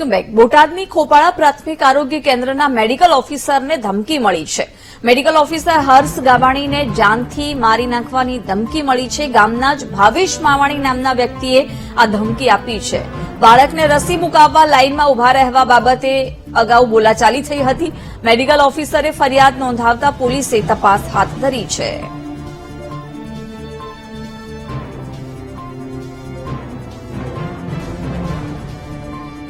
Welcome back બોટાદની ખોપાળા પ્રાથમિક આરોગ્ય કેન્દ્રના મેડિકલ ઓફિસરને ધમકી મળી છે. મેડિકલ ઓફિસર હર્ષ ગાવાણીને જાનથી મારી નાખવાની ધમકી મળી છે. ગામના જ ભાવેશ માવાણી નામના વ્યક્તિએ આ ધમકી આપી છે. બાળકને રસી મુકાવવા લાઇનમાં ઊભા રહેવા બાબતે અગાઉ બોલાચાલી થઈ હતી. મેડિકલ ઓફિસરે ફરિયાદ નોંધાવતા પોલીસે તપાસ હાથ ધરી છે.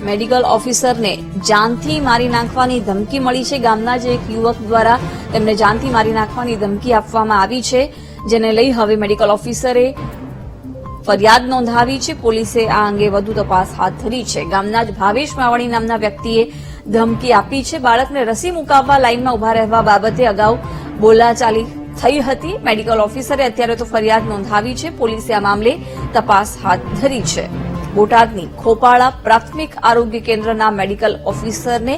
મેડિકલ ઓફિસરને જાનથી મારી નાખવાની ધમકી મળી છે. ગામના જ એક યુવક દ્વારા તેમને જાનથી મારી નાખવાની ધમકી આપવામાં આવી છે, જેને લઈ હવે મેડિકલ ઓફિસરે ફરિયાદ નોંધાવી છે. પોલીસે આ અંગે વધુ તપાસ હાથ ધરી છે. ગામના જ ભાવેશ માવાણી નામના વ્યક્તિએ ધમકી આપી છે. બાળકને રસી મુકાવવા લાઇનમાં ઊભા રહેવા બાબતે અગાઉ બોલાચાલી થઈ હતી. મેડિકલ ઓફિસરે અત્યારે તો ફરિયાદ નોંધાવી છે. પોલીસે આ મામલે તપાસ હાથ ધરી છે. બોટાદની ખોપાળા પ્રાથમિક આરોગ્ય કેન્દ્રના મેડિકલ ઓફિસરને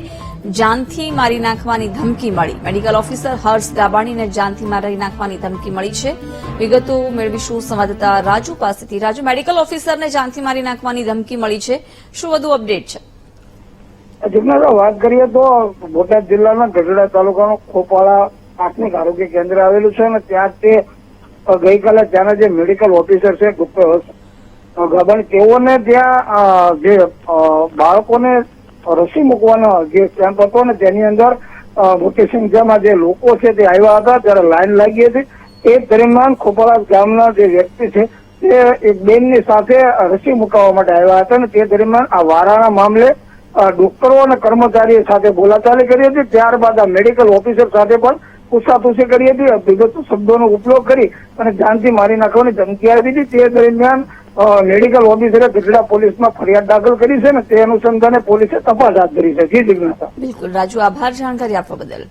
જાનથી મારી નાખવાની ધમકી મળી. મેડિકલ ઓફિસર હર્ષ ગાબાણીને જાનથી મારી નાખવાની ધમકી મળી છે. વિગતો મેળવીશું સંવાદદાતા રાજુ પાસેથી. રાજુ, મેડિકલ ઓફિસરને જાનથી મારી નાખવાની ધમકી મળી છે. શું વધુ અપડેટ છે? વાત કરીએ તો બોટાદ જિલ્લાના ગઢડા તાલુકાનો ખોપાળા પ્રાથમિક આરોગ્ય કેન્દ્ર આવેલું છે અને ત્યાં તે ગઈકાલે ત્યાંના જે મેડિકલ ઓફિસર છે ડોક્ટર હર્ષ તેઓને ત્યાં જે બાળકોને રસી મૂકવાનો જે કેમ્પ હતો ને તેની અંદર મોટી સંખ્યામાં જે લોકો છે તે આવ્યા હતા, ત્યારે લાઈન લાગી હતી. એ દરમિયાન ખોપરા ગામના જે વ્યક્તિ છે, તે એક બેનની સાથે રસી મુકાવવા માટે આવ્યા હતા અને તે દરમિયાન આ વારાના મામલે ડોક્ટરો અને કર્મચારીઓ સાથે બોલાચાલી કરી હતી. ત્યારબાદ આ મેડિકલ ઓફિસર સાથે પણ પૂછાપૂછી કરી હતી. વિગત શબ્દોનો ઉપયોગ કરી અને જાનથી મારી નાખવાની ધમકી આપી હતી. તે દરમિયાન મેડિકલ ઓફિસરે ગઢડા પોલીસમાં ફરિયાદ દાખલ કરી છે ને તે અનુસંધાને પોલીસે તપાસ હાથ ધરી છે. જી જિજ્ઞાસા બિલકુલ. રાજુ, આભાર જાણકારી આપવા બદલ.